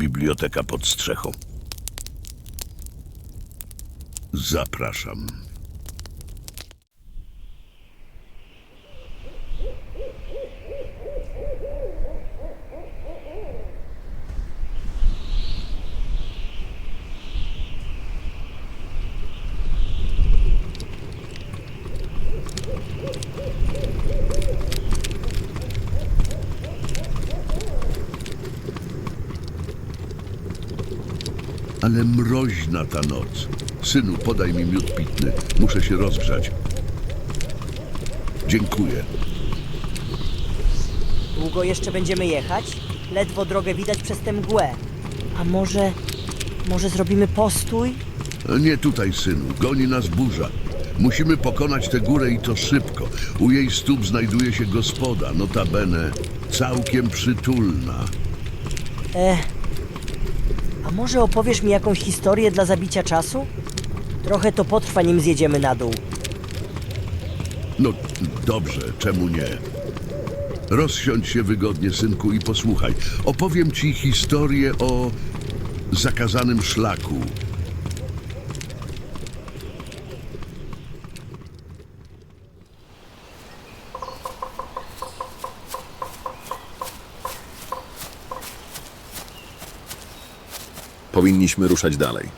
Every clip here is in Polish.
biblioteka pod strzechą. Zapraszam. Ale mroźna ta noc. Synu, podaj mi miód pitny. Muszę się rozgrzać. Dziękuję. Długo jeszcze będziemy jechać? Ledwo drogę widać przez tę mgłę. A może... może zrobimy postój? Nie tutaj, synu. Goni nas burza. Musimy pokonać tę górę i to szybko. U jej stóp znajduje się gospoda, notabene całkiem przytulna. Może opowiesz mi jakąś historię dla zabicia czasu? Trochę to potrwa, nim zjedziemy na dół. No dobrze, czemu nie? Rozsiądź się wygodnie, synku, i posłuchaj. Opowiem ci historię o zakazanym szlaku. Powinniśmy ruszać dalej.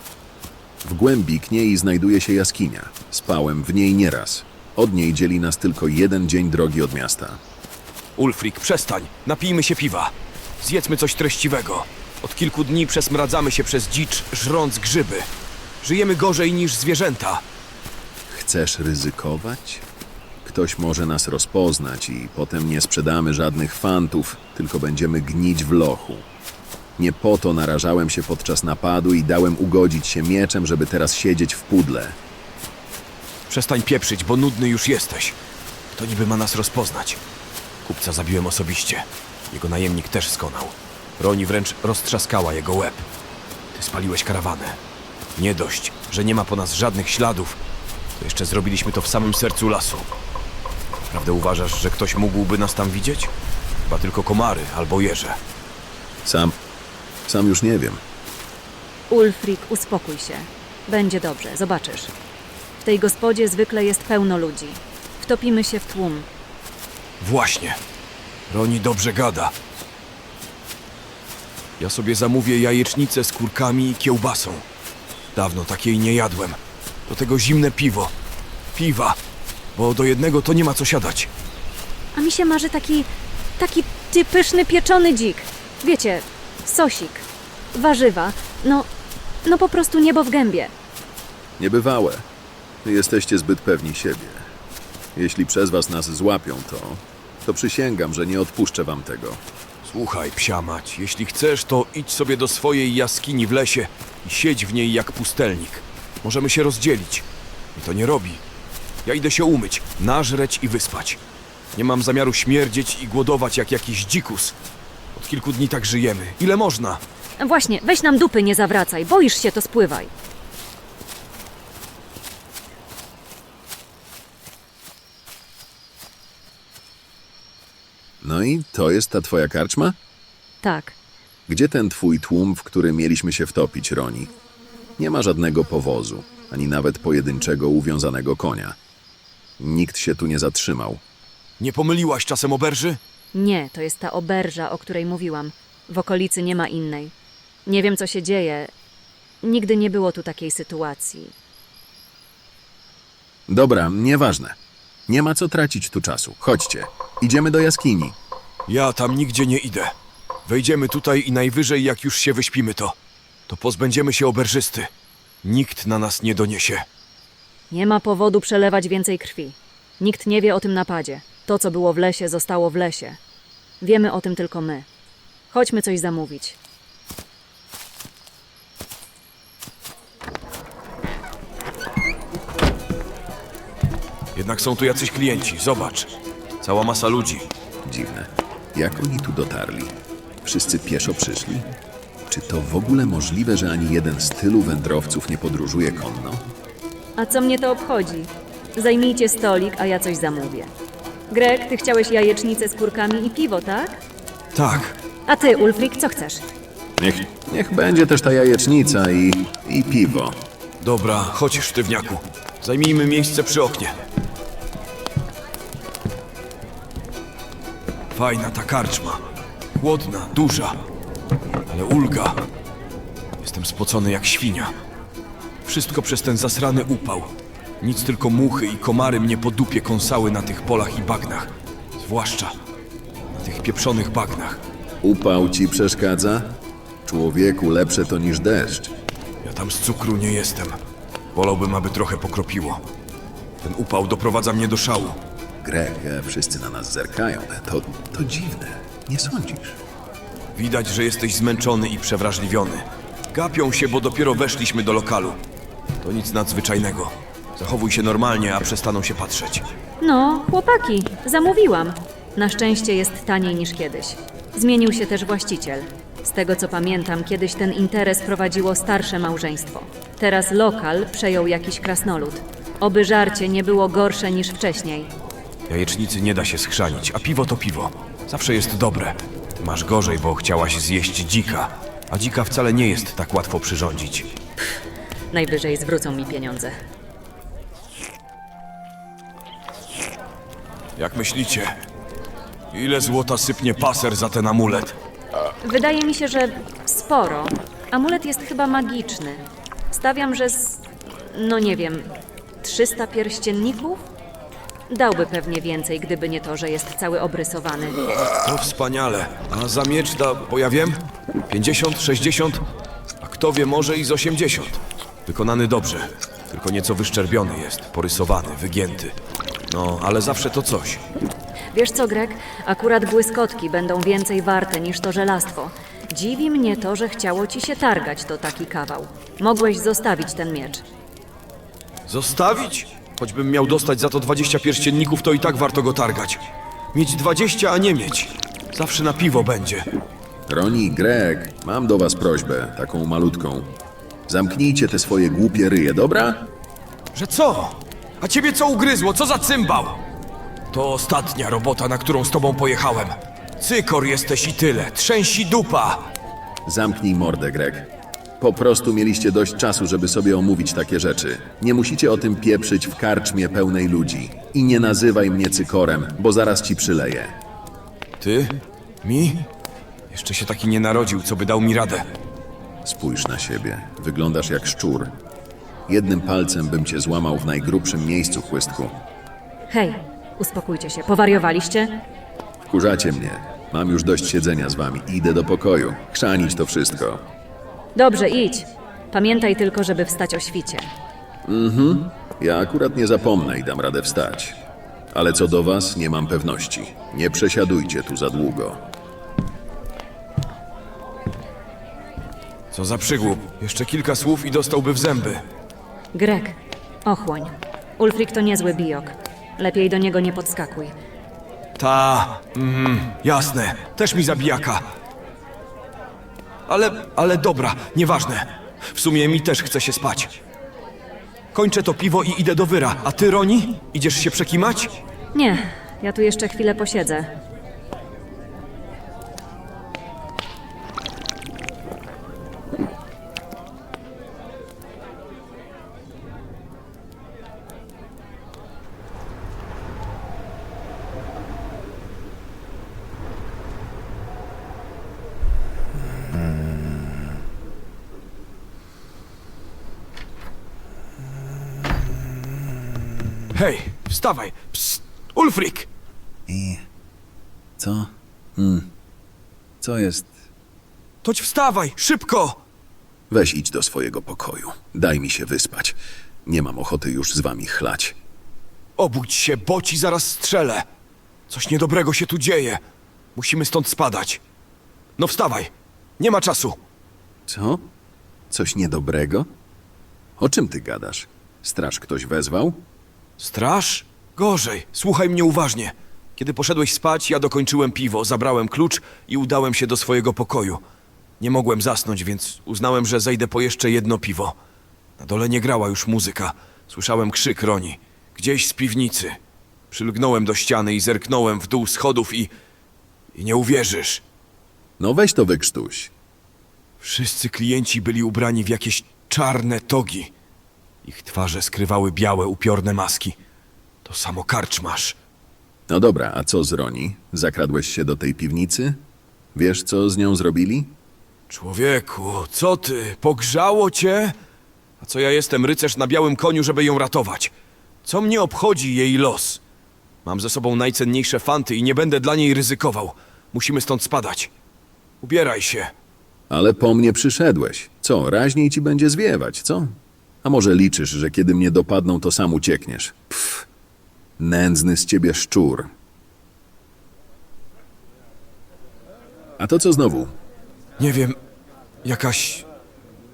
W głębi Kniei znajduje się jaskinia. Spałem w niej nieraz. Od niej dzieli nas tylko jeden dzień drogi od miasta. Ulfrik, przestań. Napijmy się piwa. Zjedzmy coś treściwego. Od kilku dni przesmradzamy się przez dzicz, żrąc grzyby. Żyjemy gorzej niż zwierzęta. Chcesz ryzykować? Ktoś może nas rozpoznać i potem nie sprzedamy żadnych fantów, tylko będziemy gnić w lochu. Nie po to narażałem się podczas napadu i dałem ugodzić się mieczem, żeby teraz siedzieć w pudle. Przestań pieprzyć, bo nudny już jesteś. Kto niby ma nas rozpoznać? Kupca zabiłem osobiście. Jego najemnik też skonał. Roni wręcz roztrzaskała jego łeb. Ty spaliłeś karawanę. Nie dość, że nie ma po nas żadnych śladów, to jeszcze zrobiliśmy to w samym sercu lasu. Prawdę uważasz, że ktoś mógłby nas tam widzieć? Chyba tylko komary albo jeże. Sam, sam już nie wiem. Ulfrik, uspokój się. Będzie dobrze, zobaczysz. W tej gospodzie zwykle jest pełno ludzi. Wtopimy się w tłum. Właśnie. Roni dobrze gada. Ja sobie zamówię jajecznicę z kurkami i kiełbasą. Dawno takiej nie jadłem. Do tego zimne piwo. Piwa. Bo do jednego to nie ma co siadać. A mi się marzy taki, taki ty pyszny pieczony dzik. Wiecie, sosik, warzywa, no, no po prostu niebo w gębie. Niebywałe. Jesteście zbyt pewni siebie. Jeśli przez was nas złapią, to, to przysięgam, że nie odpuszczę wam tego. Słuchaj, psia mać, jeśli chcesz, to idź sobie do swojej jaskini w lesie i siedź w niej jak pustelnik. Możemy się rozdzielić. I to nie robi. Ja idę się umyć, nażreć i wyspać. Nie mam zamiaru śmierdzieć i głodować jak jakiś dzikus. Od kilku dni tak żyjemy. Ile można? Właśnie, weź nam dupy nie zawracaj, boisz się, to spływaj. No i to jest ta twoja karczma? Tak, Gdzie ten twój tłum, w który mieliśmy się wtopić, Roni? Nie ma żadnego powozu, ani nawet pojedynczego uwiązanego konia. Nikt się tu nie zatrzymał. Nie pomyliłaś czasem oberży? Nie, to jest ta oberża, o której mówiłam. W okolicy nie ma innej. Nie wiem, co się dzieje. Nigdy nie było tu takiej sytuacji. Dobra, nieważne. Nie ma co tracić tu czasu. Chodźcie. Idziemy do jaskini. Ja tam nigdzie nie idę. Wejdziemy tutaj i najwyżej jak już się wyśpimy to, to pozbędziemy się oberżysty. Nikt na nas nie doniesie. Nie ma powodu przelewać więcej krwi. Nikt nie wie o tym napadzie. To, co było w lesie, zostało w lesie. Wiemy o tym tylko my. Chodźmy coś zamówić. Jednak są tu jacyś klienci, zobacz. Cała masa ludzi. Dziwne. Jak oni tu dotarli? Wszyscy pieszo przyszli? Czy to w ogóle możliwe, że ani jeden z tylu wędrowców nie podróżuje konno? A co mnie to obchodzi? Zajmijcie stolik, a ja coś zamówię. Greg, ty chciałeś jajecznicę z kurkami i piwo, tak? Tak, A ty, Ulfrik, co chcesz? Niech, niech będzie też ta jajecznica i, i piwo. Dobra, chodź sztywniaku. Zajmijmy miejsce przy oknie. Fajna ta karczma. Chłodna, duża. Ale ulga. Jestem spocony jak świnia. Wszystko przez ten zasrany upał. Nic tylko muchy i komary mnie po dupie kąsały na tych polach i bagnach. Zwłaszcza na tych pieprzonych bagnach. Upał ci przeszkadza? Człowieku, lepsze to niż deszcz. Ja tam z cukru nie jestem. Wolałbym, aby trochę pokropiło. Ten upał doprowadza mnie do szału. Greg, wszyscy na nas zerkają. To, to dziwne. Nie sądzisz? Widać, że jesteś zmęczony i przewrażliwiony. Gapią się, bo dopiero weszliśmy do lokalu. To nic nadzwyczajnego. Zachowuj się normalnie, a przestaną się patrzeć. No, chłopaki, zamówiłam. Na szczęście jest taniej niż kiedyś. Zmienił się też właściciel. Z tego co pamiętam, kiedyś ten interes prowadziło starsze małżeństwo. Teraz lokal przejął jakiś krasnolud. Oby żarcie nie było gorsze niż wcześniej. Jajecznicy nie da się schrzanić, a piwo to piwo. Zawsze jest dobre. Ty masz gorzej, bo chciałaś zjeść dzika. A dzika wcale nie jest tak łatwo przyrządzić. Najwyżej zwrócą mi pieniądze. Jak myślicie? Ile złota sypnie paser za ten amulet? Wydaje mi się, że sporo. Amulet jest chyba magiczny. Stawiam, że z. no nie wiem, 300 pierścienników? Dałby pewnie więcej, gdyby nie to, że jest cały obrysowany. To wspaniale. A za miecz da, bo ja wiem, 50, 60, a kto wie, może i z 80. Wykonany dobrze, tylko nieco wyszczerbiony jest, porysowany, wygięty. No, ale zawsze to coś. Wiesz co, Greg? Akurat błyskotki będą więcej warte niż to żelastwo. Dziwi mnie to, że chciało ci się targać to taki kawał. Mogłeś zostawić ten miecz. Zostawić? Choćbym miał dostać za to 20 pierścienników, to i tak warto go targać. Mieć 20, a nie mieć. Zawsze na piwo będzie. Roni, Greg, mam do was prośbę, taką malutką. Zamknijcie te swoje głupie ryje, dobra? Że co? A ciebie co ugryzło? Co za cymbał? To ostatnia robota, na którą z tobą pojechałem. Cykor jesteś i tyle. Trzęsi dupa. Zamknij mordę, Greg. Po prostu mieliście dość czasu, żeby sobie omówić takie rzeczy. Nie musicie o tym pieprzyć w karczmie pełnej ludzi. I nie nazywaj mnie cykorem, bo zaraz ci przyleję. Ty? Mi? Jeszcze się taki nie narodził, co by dał mi radę. Spójrz na siebie. Wyglądasz jak szczur. Jednym palcem bym cię złamał w najgrubszym miejscu, chłystku. Hej, uspokójcie się. Powariowaliście? Wkurzacie mnie. Mam już dość siedzenia z wami. Idę do pokoju. Chrzanić to wszystko. Dobrze, idź. Pamiętaj tylko, żeby wstać o świcie. Ja akurat nie zapomnę i dam radę wstać. Ale co do was, nie mam pewności. Nie przesiadujcie tu za długo. Co za przygłup. Jeszcze kilka słów i dostałby w zęby. Greg, ochłoń. Ulfrik to niezły bijok. Lepiej do niego nie podskakuj. Ta, mhm, jasne. Też mi zabijaka. Ale, ale dobra, nieważne. W sumie mi też chce się spać. Kończę to piwo i idę do wyra. A ty, Roni? Idziesz się przekimać? Nie, ja tu jeszcze chwilę posiedzę. Hej, wstawaj. Psst. Ulfrik! I... Co? Hmm. Co jest? Toć wstawaj, szybko! Weź idź do swojego pokoju. Daj mi się wyspać. Nie mam ochoty już z wami chlać. Obudź się, bo ci zaraz strzelę. Coś niedobrego się tu dzieje. Musimy stąd spadać. No wstawaj, nie ma czasu. Co? Coś niedobrego? O czym ty gadasz? Straż ktoś wezwał? Straż? Gorzej, słuchaj mnie uważnie. Kiedy poszedłeś spać, ja dokończyłem piwo, zabrałem klucz i udałem się do swojego pokoju. Nie mogłem zasnąć, więc uznałem, że zejdę po jeszcze jedno piwo. Na dole nie grała już muzyka. Słyszałem krzyk Roni. Gdzieś z piwnicy. Przylgnąłem do ściany i zerknąłem w dół schodów i... I nie uwierzysz. No weź to wykrztuś. Wszyscy klienci byli ubrani w jakieś czarne togi. Ich twarze skrywały białe, upiorne maski. To samo karczmasz. No dobra, a co z Roni? Zakradłeś się do tej piwnicy? Wiesz, co z nią zrobili? Człowieku, co ty? Pogrzało cię? A co ja jestem rycerz na białym koniu, żeby ją ratować? Co mnie obchodzi jej los? Mam ze sobą najcenniejsze fanty i nie będę dla niej ryzykował. Musimy stąd spadać. Ubieraj się. Ale po mnie przyszedłeś. Co, raźniej ci będzie zwiewać, co? A może liczysz, że kiedy mnie dopadną, to sam uciekniesz? Pff, nędzny z ciebie szczur. A to co znowu? Nie wiem, jakaś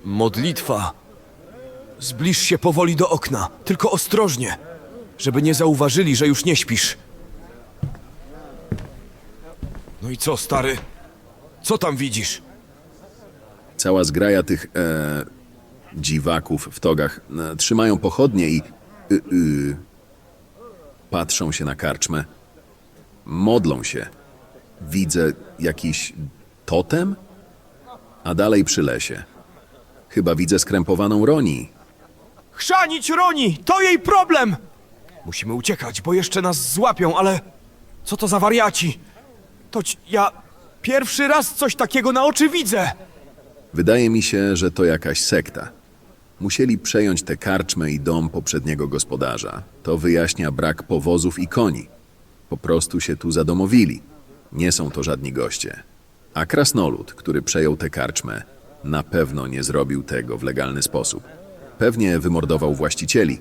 modlitwa. Zbliż się powoli do okna, tylko ostrożnie, żeby nie zauważyli, że już nie śpisz. No i co, stary? Co tam widzisz? Cała zgraja tych e, dziwaków w togach e, trzymają pochodnie i y, y, patrzą się na karczmę. Modlą się. Widzę jakiś totem? A dalej przy lesie. Chyba widzę skrępowaną Roni. Chrzanić Roni! To jej problem! Musimy uciekać, bo jeszcze nas złapią, ale... Co to za wariaci? To ci... ja... Pierwszy raz coś takiego na oczy widzę! Wydaje mi się, że to jakaś sekta. Musieli przejąć tę karczmę i dom poprzedniego gospodarza. To wyjaśnia brak powozów i koni. Po prostu się tu zadomowili. Nie są to żadni goście. A krasnolud, który przejął tę karczmę, na pewno nie zrobił tego w legalny sposób. Pewnie wymordował właścicieli.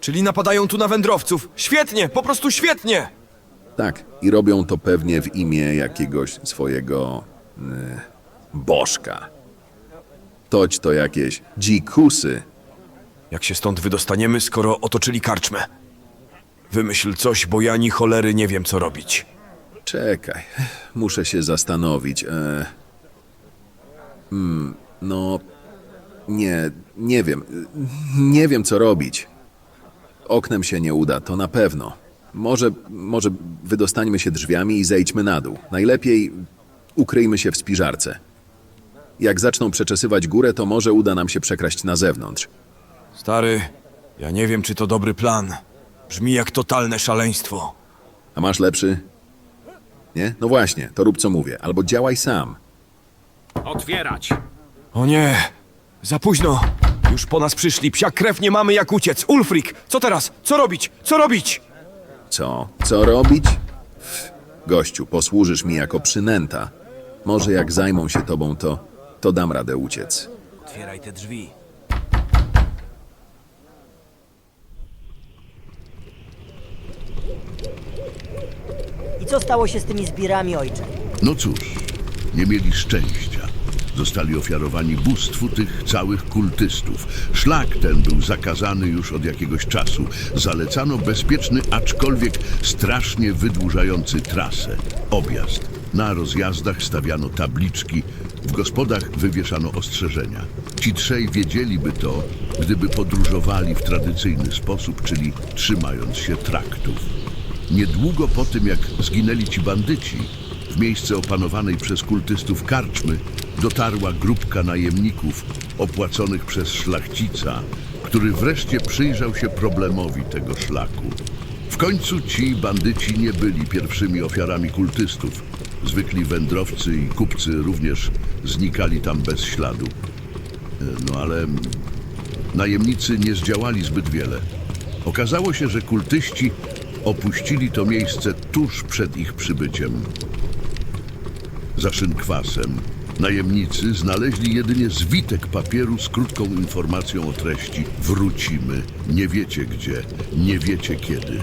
Czyli napadają tu na wędrowców. Świetnie, po prostu świetnie! Tak, i robią to pewnie w imię jakiegoś swojego y, bożka. Toć to jakieś dzikusy. Jak się stąd wydostaniemy, skoro otoczyli karczmę? Wymyśl coś, bo ja ni cholery nie wiem, co robić. Czekaj, muszę się zastanowić. E... Hmm, no, nie, nie wiem. Nie wiem, co robić. Oknem się nie uda, to na pewno. Może, może wydostańmy się drzwiami i zejdźmy na dół. Najlepiej ukryjmy się w spiżarce. Jak zaczną przeczesywać górę, to może uda nam się przekraść na zewnątrz. Stary, ja nie wiem, czy to dobry plan. Brzmi jak totalne szaleństwo. A masz lepszy? Nie? No właśnie, to rób co mówię. Albo działaj sam. Otwierać! O nie! Za późno! Już po nas przyszli, psia krew, nie mamy jak uciec! Ulfrik! Co teraz? Co robić? Co robić? Co? Co robić? Pff, gościu, posłużysz mi jako przynęta. Może jak zajmą się tobą, to, to dam radę uciec. Otwieraj te drzwi. I co stało się z tymi zbirami, ojcze? No cóż, nie mieli szczęścia. Zostali ofiarowani bóstwu tych całych kultystów. Szlak ten był zakazany już od jakiegoś czasu. Zalecano bezpieczny, aczkolwiek strasznie wydłużający trasę. Objazd. Na rozjazdach stawiano tabliczki, w gospodach wywieszano ostrzeżenia. Ci trzej wiedzieliby to, gdyby podróżowali w tradycyjny sposób, czyli trzymając się traktów. Niedługo po tym, jak zginęli ci bandyci, w miejsce opanowanej przez kultystów karczmy dotarła grupka najemników opłaconych przez szlachcica, który wreszcie przyjrzał się problemowi tego szlaku. W końcu ci bandyci nie byli pierwszymi ofiarami kultystów. Zwykli wędrowcy i kupcy również znikali tam bez śladu. E, No ale najemnicy nie zdziałali zbyt wiele. Okazało się, że kultyści opuścili to miejsce tuż przed ich przybyciem. Za szynkwasem najemnicy znaleźli jedynie zwitek papieru z krótką informacją o treści Wrócimy, nie wiecie gdzie, nie wiecie kiedy.